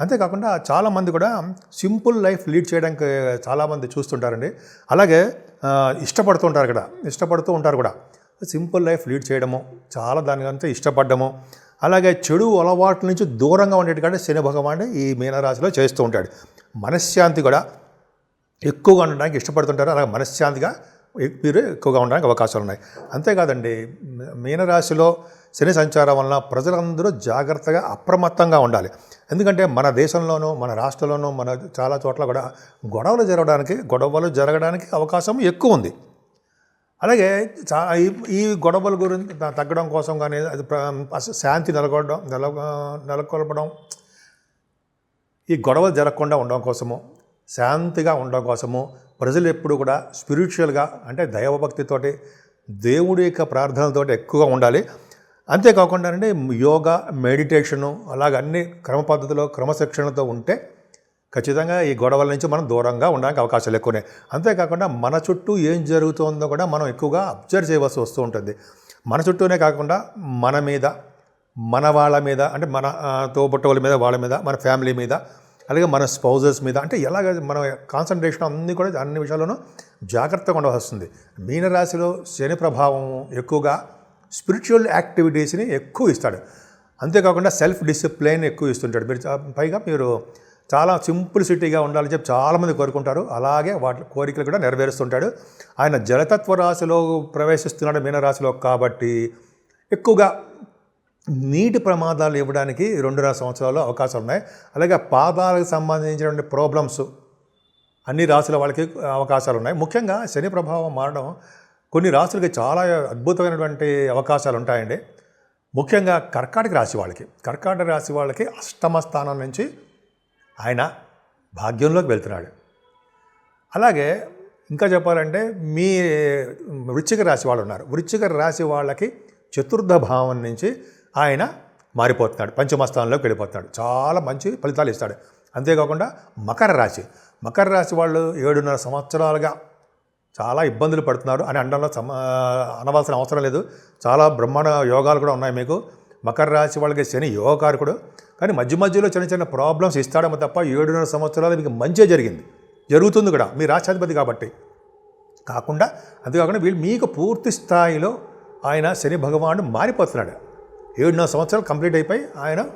అంతేకాకుండా చాలామంది కూడా సింపుల్ లైఫ్ లీడ్ చేయడానికి చాలామంది చూస్తుంటారండి. అలాగే ఇష్టపడుతూ ఉంటారు కూడా ఇష్టపడుతూ ఉంటారు కూడా. సింపుల్ లైఫ్ లీడ్ చేయడము చాలా దానికంతా ఇష్టపడ్డము. అలాగే చెడు అలవాట్ల నుంచి దూరంగా ఉండేట్టుగా శని భగవానుడు ఈ మీనరాశిలో చేస్తూ ఉంటాడు. మనశ్శాంతి కూడా ఎక్కువగా ఉండడానికి ఇష్టపడుతుంటారు. అలాగే మనశ్శాంతిగా మీరు ఎక్కువగా ఉండడానికి అవకాశాలు ఉన్నాయి. అంతేకాదండి మీనరాశిలో శని సంచారం వలన ప్రజలందరూ జాగ్రత్తగా అప్రమత్తంగా ఉండాలి. ఎందుకంటే మన దేశంలోనూ మన రాష్ట్రంలోనూ మన చాలా చోట్ల కూడా గొడవలు జరగడానికి గొడవలు జరగడానికి అవకాశం ఎక్కువ ఉంది. అలాగే చా ఈ ఈ గొడవల గురించి తగ్గడం కోసం కానీ అది ప్ర- శాంతి నెలకొడడం నెల నెలకొల్పడం ఈ గొడవలు జరగకుండా ఉండడం కోసము శాంతిగా ఉండడం కోసము ప్రజలు ఎప్పుడు కూడా స్పిరిచువల్గా అంటే దైవభక్తితోటి దేవుడి యొక్క ప్రార్థనలతోటి ఎక్కువగా ఉండాలి. అంతేకాకుండా అంటే యోగా మెడిటేషను అలాగ అన్ని క్రమ పద్ధతిలో క్రమశిక్షణతో ఉంటే ఖచ్చితంగా ఈ గొడవల నుంచి మనం దూరంగా ఉండడానికి అవకాశాలు ఎక్కువనే. అంతేకాకుండా మన చుట్టూ ఏం జరుగుతుందో కూడా మనం ఎక్కువగా అబ్జర్వ్ చేయవలసి వస్తూ ఉంటుంది. మన చుట్టూనే కాకుండా మన మీద మన వాళ్ళ మీద అంటే మన ఆ, తోబుట్టవుల మీద వాళ్ళ మీద మన ఫ్యామిలీ మీద అలాగే మన స్పౌజెస్ మీద అంటే ఎలాగ మన కాన్సన్ట్రేషన్ అన్నీ కూడా అన్ని విషయాల్లోనూ జాగ్రత్తగా ఉండవలసి వస్తుంది. మీనరాశిలో శని ప్రభావం ఎక్కువగా స్పిరిచువల్ యాక్టివిటీస్ని ఎక్కువ ఇస్తాడు. అంతేకాకుండా సెల్ఫ్ డిసిప్లైన్ ఎక్కువ ఇస్తుంటాడు. మీరు పైగా మీరు చాలా సింప్లిసిటీగా ఉండాలని చెప్పి చాలామంది కోరుకుంటారు. అలాగే వాటి కోరికలు కూడా నెరవేరుస్తుంటాడు. ఆయన జలతత్వ రాశిలో ప్రవేశిస్తున్నాడు మీనరాశిలో కాబట్టి ఎక్కువగా నీటి ప్రమాదాలు ఇవ్వడానికి రెండున్నర సంవత్సరాలు అవకాశాలు ఉన్నాయి. అలాగే పాదాలకు సంబంధించినటువంటి ప్రాబ్లమ్స్ అన్ని రాశుల వాళ్ళకి అవకాశాలు ఉన్నాయి. ముఖ్యంగా శని ప్రభావం మారడం కొన్ని రాశులకి చాలా అద్భుతమైనటువంటి అవకాశాలు ఉంటాయండి ముఖ్యంగా కర్కాటక రాశి వాళ్ళకి. కర్కాటక రాశి వాళ్ళకి అష్టమ స్థానం నుంచి ఆయన భాగ్యంలోకి వెళ్తున్నాడు. అలాగే ఇంకా చెప్పాలంటే మీ వృశ్చిక రాశి వాళ్ళు ఉన్నారు. వృశ్చిక రాశి వాళ్ళకి చతుర్థ భావం నుంచి ఆయన మారిపోతున్నాడు. పంచమస్థానంలోకి వెళ్ళిపోతున్నాడు. చాలా మంచి ఫలితాలు ఇస్తాడు. అంతేకాకుండా మకర రాశి. మకర రాశి వాళ్ళు ఏడున్నర సంవత్సరాలుగా చాలా ఇబ్బందులు పడుతున్నారు అని అనడంలో సమ అనవలసిన అవసరం లేదు. చాలా బ్రహ్మాండ యోగాలు కూడా ఉన్నాయి మీకు. మకర రాశి వాళ్ళకి శని యోగకారకుడు. కానీ మధ్య మధ్యలో చిన్న చిన్న ప్రాబ్లమ్స్ ఇస్తాడేమో తప్ప ఏడున్నర సంవత్సరాలు మీకు మంచిగా జరిగింది. జరుగుతుంది కూడా. మీ రాష్ట్రాధిపతి కాబట్టి. కాకుండా అంతేకాకుండా వీళ్ళు మీకు పూర్తి స్థాయిలో ఆయన శని భగవానుడు మారిపోతున్నాడు. ఏడున్నర సంవత్సరాలు కంప్లీట్ అయిపోయి ఆయన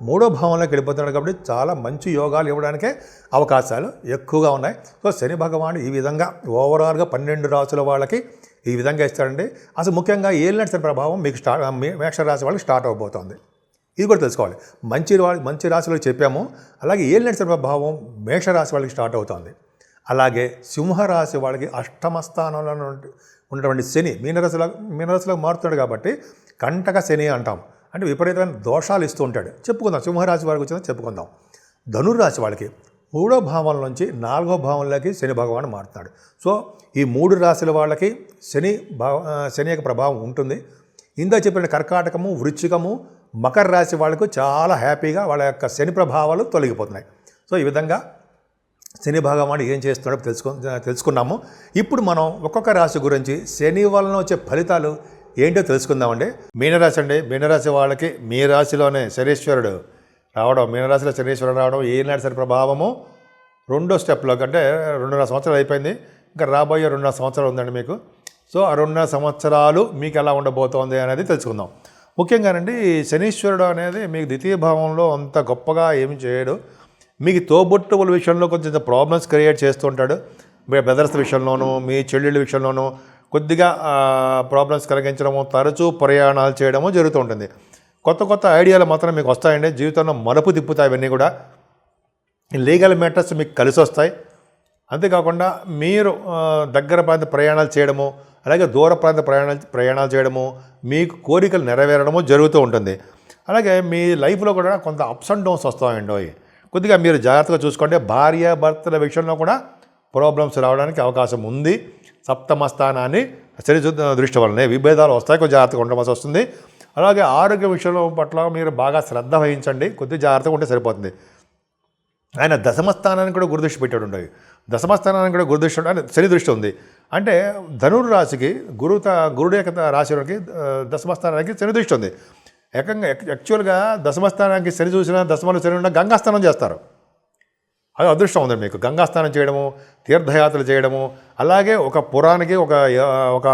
మూడో భావంలోకి వెళ్ళిపోతున్నాడు కాబట్టి చాలా మంచి యోగాలు ఇవ్వడానికే అవకాశాలు ఎక్కువగా ఉన్నాయి. సో శని భగవానుడు ఈ విధంగా ఓవరాల్గా పన్నెండు రాసుల వాళ్ళకి ఈ విధంగా ఇస్తాడండి. అసలు ముఖ్యంగా ఏలినట్టు శని ప్రభావం మీకు స్టార్ట్ మేష రాశి వాళ్ళకి స్టార్ట్ అవబోతోంది. ఇది కూడా తెలుసుకోవాలి. మంచి మంచి రాశిలో చెప్పాము. అలాగే ఏలినట్టు శని ప్రభావం మేషరాశి వాళ్ళకి స్టార్ట్ అవుతుంది. అలాగే సింహరాశి వాళ్ళకి అష్టమ స్థానంలో ఉన్నటువంటి శని మీనరాశిలో మీనరాశిలో మారుతున్నాడు కాబట్టి కంటక శని అంటాం. అంటే విపరీతమైన దోషాలు ఇస్తూ ఉంటాడు. చెప్పుకుందాం. సింహరాశి వారికి వచ్చిందని చెప్పుకుందాం. ధనుర్రాశి వాళ్ళకి మూడో భావం నుంచి నాలుగో భావంలోకి శని భగవాన్ మారుతున్నాడు. సో ఈ మూడు రాశుల వాళ్ళకి శని భావ శని యొక్క ప్రభావం ఉంటుంది. ఇందా చెప్పిన కర్కాటకము వృచ్చికము మకర రాశి వాళ్ళకు చాలా హ్యాపీగా వాళ్ళ యొక్క శని ప్రభావాలు తొలగిపోతున్నాయి. సో ఈ విధంగా శని భగవాన్ ఏం చేస్తున్నాడో తెలుసుకు తెలుసుకున్నాము. ఇప్పుడు మనం ఒక్కొక్క రాశి గురించి శని వలన వచ్చే ఫలితాలు ఏంటో తెలుసుకుందామండి. మీనరాశి అండి. మీనరాశి వాళ్ళకి మీ రాశిలోనే శనీశ్వరుడు రావడం మీనరాశిలో శనీశ్వరుడు రావడం ఏనాడు సరి ప్రభావము? రెండో స్టెప్లోకి అంటే రెండున్నర సంవత్సరాలు అయిపోయింది. ఇంకా రాబోయే రెండున్నర సంవత్సరాలు ఉందండి మీకు. సో ఆ రెండున్నర సంవత్సరాలు మీకు ఎలా ఉండబోతోంది అనేది తెలుసుకుందాం. ముఖ్యంగానండి శనీశ్వరుడు అనేది మీకు ద్వితీయ భావంలో అంత గొప్పగా ఏమి చేయడు. మీకు తోబుట్టువుల విషయంలో కొంచెం ప్రాబ్లమ్స్ క్రియేట్ చేస్తుంటాడు మీ బ్రదర్స్ విషయంలోనూ మీ చెల్లెళ్ళ విషయంలోనూ కొద్దిగా ప్రాబ్లమ్స్ కలిగించడము తరచూ ప్రయాణాలు చేయడము జరుగుతూ ఉంటుంది. కొత్త కొత్త ఐడియాలు మాత్రం మీకు వస్తాయండి. జీవితంలో మలుపు తిప్పుతాయి అవన్నీ కూడా. లీగల్ మ్యాటర్స్ మీకు కలిసి వస్తాయి. అంతేకాకుండా మీరు దగ్గర ప్రాంత ప్రయాణాలు చేయడము అలాగే దూర ప్రాంత ప్రయాణాలు ప్రయాణాలు చేయడము మీకు కోరికలు నెరవేరడము జరుగుతూ ఉంటుంది. అలాగే మీ లైఫ్లో కూడా కొంత అప్స్ అండ్ డౌన్స్ వస్తాయండి. కొద్దిగా మీరు జాగ్రత్తగా చూసుకోండి. భార్య భర్తల విషయంలో కూడా ప్రాబ్లమ్స్ రావడానికి అవకాశం ఉంది. సప్తమ స్థానాన్ని శని దృష్టి వల్లనే విభేదాలు వస్తాయి. కొంచెం జాగ్రత్తగా ఉండవలసి వస్తుంది. అలాగే ఆరోగ్య విషయంలో పట్ల మీరు బాగా శ్రద్ధ వహించండి. కొద్దిగా జాగ్రత్తగా ఉంటే సరిపోతుంది. ఆయన దశమస్థానానికి కూడా గురుదృష్టి పెట్టాడు ఉండవు దశమస్థానానికి కూడా గురుదృష్టి అంటే శని దృష్టి ఉంది. అంటే ధనుర్ రాశికి గురు గురుడు యొక్క రాశికి దశమస్థానానికి దశమ స్థానానికి శని దృష్టి ఉంది. ఏకంగా యాక్చువల్గా దశమ స్థానానికి శని చూసినా దశమలో శని ఉన్న గంగాస్థానం చేస్తారు. అది అదృష్టం ఉంది మీకు. గంగాస్నానం చేయడము తీర్థయాత్రలు చేయడము అలాగే ఒక పురానికి ఒక ఒక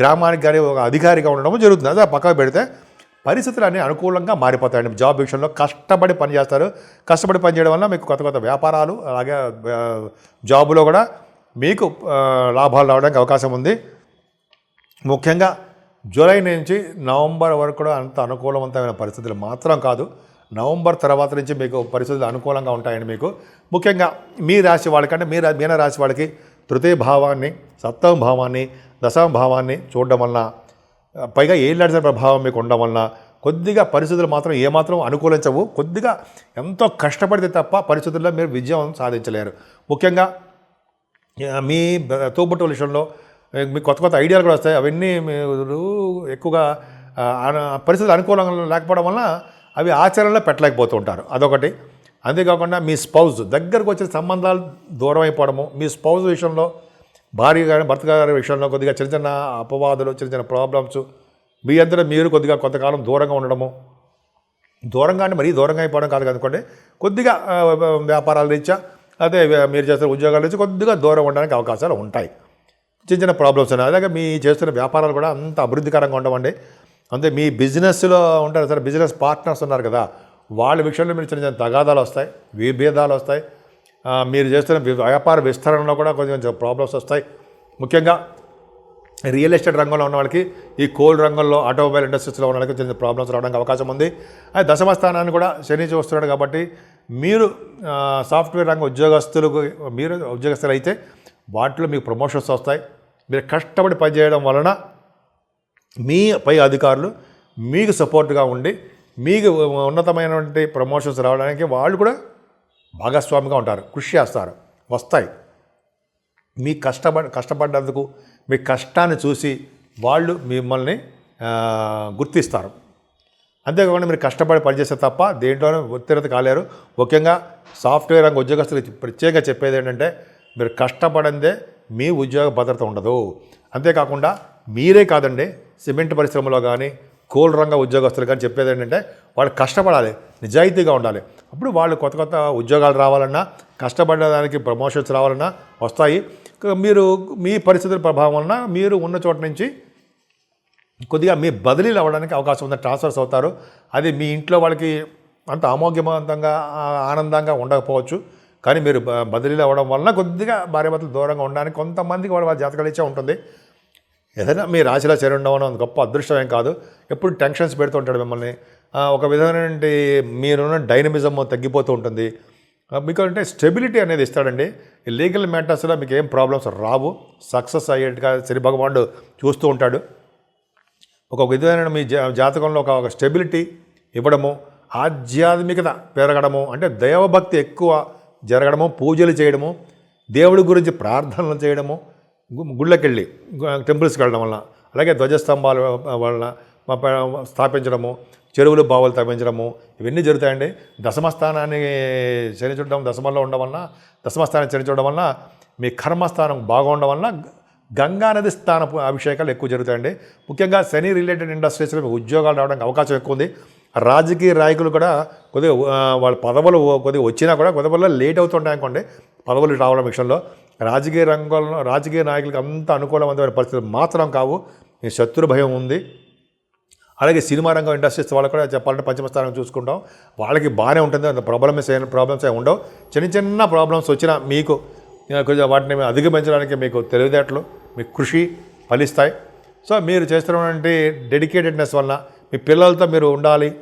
గ్రామానికి కానీ ఒక అధికారిగా ఉండడము జరుగుతుంది. అదే పక్కకు పెడితే పరిస్థితులు అన్నీ అనుకూలంగా మారిపోతాయండి జాబ్ విషయంలో కష్టపడి పని చేస్తారు. కష్టపడి పని చేయడం వల్ల మీకు కొత్త కొత్త వ్యాపారాలు అలాగే జాబులో కూడా మీకు లాభాలు రావడానికి అవకాశం ఉంది. ముఖ్యంగా జూలై నుంచి నవంబర్ వరకు కూడా అంత అనుకూలవంతమైన పరిస్థితులు మాత్రం కాదు. నవంబర్ తర్వాత నుంచి మీకు పరిస్థితులు అనుకూలంగా ఉంటాయండి మీకు ముఖ్యంగా మీ రాశి వాళ్ళకంటే మీ మీన రాశి వాళ్ళకి తృతీయ భావాన్ని సప్తమ భావాన్ని దశమ భావాన్ని చూడడం వలన పైగా ఏళ్ళాడిన ప్రభావం మీకు ఉండడం వలన కొద్దిగా పరిస్థితులు మాత్రం ఏమాత్రం అనుకూలించవు. కొద్దిగా ఎంతో కష్టపడితే తప్ప పరిస్థితుల్లో మీరు విజయం సాధించలేరు. ముఖ్యంగా మీ తోబుట్టు విషయంలో మీకు కొత్త కొత్త ఐడియాలు కూడా వస్తాయి. అవన్నీ మీరు ఎక్కువగా పరిస్థితులు అనుకూలంగా లేకపోవడం వల్ల అవి ఆచరణలో పెట్టలేకపోతూ ఉంటారు. అదొకటి. అంతేకాకుండా మీ స్పౌజ్ దగ్గరకు వచ్చిన సంబంధాలు దూరం అయిపోవడము మీ స్పౌజ్ విషయంలో భార్య గారి భర్త గారి విషయంలో కొద్దిగా చిన్న చిన్న అపవాదులు చిన్న చిన్న ప్రాబ్లమ్స్ మీ అందరూ మీరు కొద్దిగా కొంతకాలం దూరంగా ఉండడము. దూరంగా అంటే మరీ దూరంగా అయిపోవడం కాదు కనుకోండి. కొద్దిగా వ్యాపారాల రీత్యా అదే మీరు చేస్తున్న ఉద్యోగాల నుంచి కొద్దిగా దూరం ఉండడానికి అవకాశాలు ఉంటాయి. చిన్న చిన్న ప్రాబ్లమ్స్ ఉన్నాయి అలాగే మీ చేస్తున్న వ్యాపారాలు కూడా అంత అభివృద్ధికరంగా ఉండవండి. అంటే మీ బిజినెస్లో ఉంటారు సార్ బిజినెస్ పార్ట్నర్స్ ఉన్నారు కదా వాళ్ళ విషయంలో మీరు చిన్న చిన్న తగాదాలు వస్తాయి విభేదాలు వస్తాయి. మీరు చేస్తున్న వ్యాపార విస్తరణలో కూడా కొంచెం కొంచెం ప్రాబ్లమ్స్ వస్తాయి. ముఖ్యంగా రియల్ ఎస్టేట్ రంగంలో ఉన్న వాళ్ళకి ఈ కోల్డ్ రంగంలో ఆటోమొబైల్ ఇండస్ట్రీస్లో ఉన్న వాళ్ళకి చిన్న ప్రాబ్లమ్స్ రావడానికి అవకాశం ఉంది. అది దశమ స్థానాన్ని కూడా శని చూస్తున్నాడు కాబట్టి మీరు సాఫ్ట్వేర్ రంగ ఉద్యోగస్తులకు మీరు ఉద్యోగస్తులు అయితే వాటిలో మీకు ప్రమోషన్స్ వస్తాయి. మీరు కష్టపడి పనిచేయడం వలన మీ పై అధికారులు మీకు సపోర్ట్గా ఉండి మీకు ఉన్నతమైనటువంటి ప్రమోషన్స్ రావడానికి వాళ్ళు కూడా భాగస్వామిగా ఉంటారు కృషి చేస్తారు వస్తాయి. మీ కష్టపడ కష్టపడ్డందుకు మీ కష్టాన్ని చూసి వాళ్ళు మిమ్మల్ని గుర్తిస్తారు. అంతేకాకుండా మీరు కష్టపడి పనిచేస్తే తప్ప దేంట్లోనూ ఉత్తీర్ణత కాలేరు. ముఖ్యంగా సాఫ్ట్వేర్ రంగ ఉద్యోగస్తులు ప్రత్యేకంగా చెప్పేది ఏంటంటే మీరు కష్టపడందే మీ ఉద్యోగ భద్రత ఉండదు. అంతేకాకుండా మీరే కాదండి సిమెంట్ పరిశ్రమలో కానీ కోల్ రంగ ఉద్యోగస్తులు కానీ చెప్పేది ఏంటంటే వాళ్ళు కష్టపడాలి నిజాయితీగా ఉండాలి. అప్పుడు వాళ్ళు కొత్త కొత్త ఉద్యోగాలు రావాలన్నా కష్టపడడానికి ప్రమోషన్స్ రావాలన్నా వస్తాయి. మీరు మీ పరిస్థితుల ప్రభావం వలన మీరు ఉన్న చోట నుంచి కొద్దిగా మీ బదిలీలు అవ్వడానికి అవకాశం ఉంది ట్రాన్స్ఫర్స్ అవుతారు. అది మీ ఇంట్లో వాళ్ళకి అంత ఆమోగ్యవంతంగా ఆనందంగా ఉండకపోవచ్చు. కానీ మీరు బదిలీలు అవ్వడం వలన కొద్దిగా భార్యాభర్తలు దూరంగా ఉండడానికి కొంతమందికి వాళ్ళ వాళ్ళ జాతకాలు ఇచ్చే ఉంటుంది. ఏదైనా మీ రాశిలో చేరి ఉండడం అది గొప్ప అదృష్టం ఏం కాదు. ఎప్పుడు టెన్షన్స్ పెడుతుంటాడు మిమ్మల్ని. ఒక విధమైన మీరున్న డైనమిజం తగ్గిపోతూ ఉంటుంది. మీకు అంటే స్టెబిలిటీ అనేది ఇస్తాడండి. ఈ లీగల్ మ్యాటర్స్లో మీకు ఏం ప్రాబ్లమ్స్ రావు. సక్సెస్ అయ్యేట్టుగా శని భగవానుడు చూస్తూ ఉంటాడు. ఒక విధమైన మీ జా- జాతకంలో ఒక ఒక స్టెబిలిటీ ఇవ్వడము ఆధ్యాత్మికత పెరగడము అంటే దైవభక్తి ఎక్కువ జరగడము పూజలు చేయడము దేవుడి గురించి ప్రార్థనలు చేయడము గుళ్ళకెళ్ళి టెంపుల్స్కి వెళ్ళడం వలన అలాగే ధ్వజస్తంభాల వలన స్థాపించడము చెరువులు బావులు తవ్వించడము ఇవన్నీ జరుగుతాయండి. దశమస్థానాన్ని శని చూడడం దశమంలో ఉండడం వలన దశమస్థానం శని చూడడం వలన మీ కర్మస్థానం బాగుండడం వలన గంగా నది స్థాన అభిషేకాలు ఎక్కువ జరుగుతాయండి. ముఖ్యంగా శని రిలేటెడ్ ఇండస్ట్రీస్లో మీకు ఉద్యోగాలు రావడానికి అవకాశం ఎక్కువ ఉంది. రాజకీయ నాయకులు కూడా కొద్దిగా వాళ్ళ పదవులు కొద్దిగా వచ్చినా కూడా పదవుల్లో లేట్ అవుతుంటాయి అనుకోండి. పదవులు రావడం విషయంలో రాజకీయ రంగంలో రాజకీయ నాయకులకు అంత అనుకూలమైన పరిస్థితులు మాత్రం కావు. మీ శత్రు భయం ఉంది. అలాగే సినిమా రంగం ఇండస్ట్రీస్ వాళ్ళకి కూడా చెప్పాలంటే పంచమ స్థానం చూసుకుంటాం. వాళ్ళకి బాగానే ఉంటుంది. అంత ప్రాబ్లమ్స్ ఏం ప్రాబ్లమ్స్ ఏమి ఉండవు. చిన్న చిన్న ప్రాబ్లమ్స్ వచ్చినా మీకు కొంచెం వాటిని అధిగమించడానికి మీకు తెలివితేటలు మీ కృషి ఫలిస్తాయి. సో మీరు చేస్తున్నటువంటి డెడికేటెడ్నెస్ వలన మీ పిల్లలతో మీరు ఉండాలి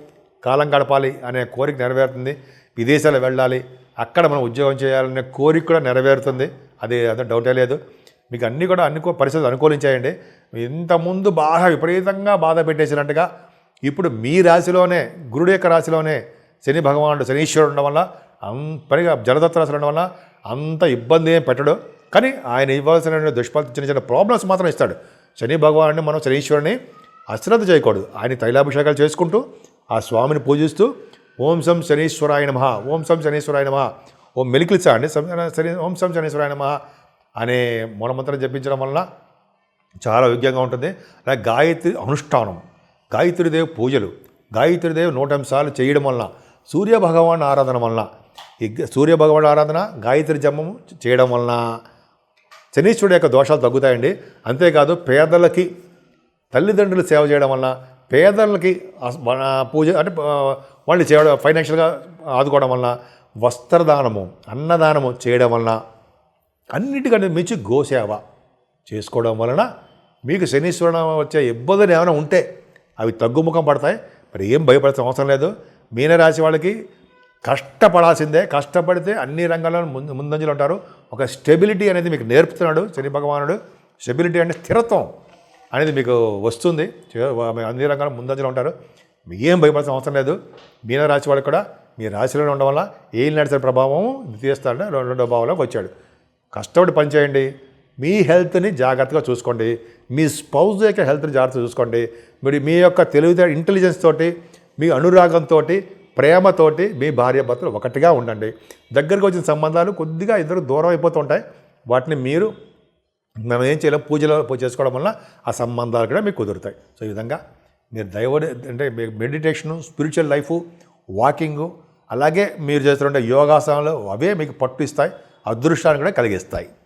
కాలం గడపాలి అనే కోరిక నెరవేరుతుంది. విదేశాలు వెళ్ళాలి అక్కడ మనం ఉద్యోగం చేయాలనే కోరిక కూడా నెరవేరుతుంది. అది అంత డౌటే లేదు. మీకు అన్నీ కూడా అనుకో పరిస్థితులు అనుకూలించాయండి. ఇంతకుముందు బాగా విపరీతంగా బాధ పెట్టేసినట్టుగా ఇప్పుడు మీ రాశిలోనే గురుడు యొక్క రాశిలోనే శని భగవానుడు శనీశ్వరుడు ఉండడం వల్ల అంతగా జలదత్త రాశి ఉండడం వల్ల అంత ఇబ్బంది ఏం పెట్టడు. కానీ ఆయన ఇవ్వాల్సిన దుష్ఫల చిన్న చిన్న ప్రాబ్లమ్స్ మాత్రం ఇస్తాడు. శని భగవాన్ని మనం శనీశ్వరుని అశ్రద్ధ చేయకూడదు. ఆయన తైలాభిషేకాలు చేసుకుంటూ ఆ స్వామిని పూజిస్తూ ఓం సం శనీశ్వరాయ నమ ఓం సం శనీశ్వరాయ నమ. ఓం మెలికిలిచా అండి శని ఓం సం శనీశ్వరాయ నమ అనే మూలమంత్రం జపించడం వలన చాలా యోగ్యంగా ఉంటుంది. అలాగే గాయత్రి అనుష్ఠానం గాయత్రిదేవి పూజలు గాయత్రీదేవి నూటంశాలు చేయడం వలన సూర్య భగవాన్ ఆరాధన వలన ఈ సూర్యభగవాన్ సూర్య భగవాన్ ఆరాధన గాయత్రి జపము చేయడం వలన శనీశ్వరుడు యొక్క దోషాలు తగ్గుతాయండి. అంతేకాదు పేదలకి తల్లిదండ్రులు సేవ చేయడం వలన పేదలకి మన పూజ అంటే వాళ్ళు చేయడం ఫైనాన్షియల్గా ఆదుకోవడం వలన వస్త్రదానము అన్నదానము చేయడం వలన అన్నిటికంటే మించి గోసేవ చేసుకోవడం వలన మీకు శనీశ్వరణ వచ్చే ఇబ్బందులు ఏమైనా ఉంటే అవి తగ్గుముఖం పడతాయి. మరి ఏం భయపడాల్సిన అవసరం లేదు. మీనరాశి వాళ్ళకి కష్టపడాల్సిందే. కష్టపడితే అన్ని రంగాల్లో ముందు ముందంజలు ఉంటారు. ఒక స్టెబిలిటీ అనేది మీకు నేర్పుతున్నాడు శని భగవానుడు. స్టెబిలిటీ అంటే స్థిరత్వం అనేది మీకు వస్తుంది. అన్ని రంగాల్లో ముందంజలు ఉంటారు. మీ ఏం భయపడాల్సిన అవసరం లేదు. మీనరాశి వాడు కూడా మీ రాశిలోనే ఉండడం వల్ల ఏం నడిచిన ప్రభావం తీస్తాడంటే రెండో భావంలోకి వచ్చాడు. కష్టపడి పనిచేయండి మీ హెల్త్ని జాగ్రత్తగా చూసుకోండి. మీ స్పౌజ్ యొక్క హెల్త్ని జాగ్రత్తగా చూసుకోండి. మీరు మీ యొక్క తెలివితే ఇంటెలిజెన్స్ తోటి మీ అనురాగంతో ప్రేమతోటి మీ భార్య భర్తలు ఒకటిగా ఉండండి. దగ్గరకు వచ్చిన సంబంధాలు కొద్దిగా ఇద్దరు దూరం అయిపోతుంటాయి వాటిని మీరు మనం ఏం చేయలేం? పూజలో పూజ చేసుకోవడం వల్ల ఆ సంబంధాలు కూడా మీకు కుదురుతాయి. సో ఈ విధంగా మీరు దైవ అంటే మెడిటేషను స్పిరిచువల్ లైఫ్ వాకింగు అలాగే మీరు చేస్తున్న యోగాసనాలు అవే మీకు పట్టు ఇస్తాయి అదృష్టాన్ని కూడా కలిగిస్తాయి.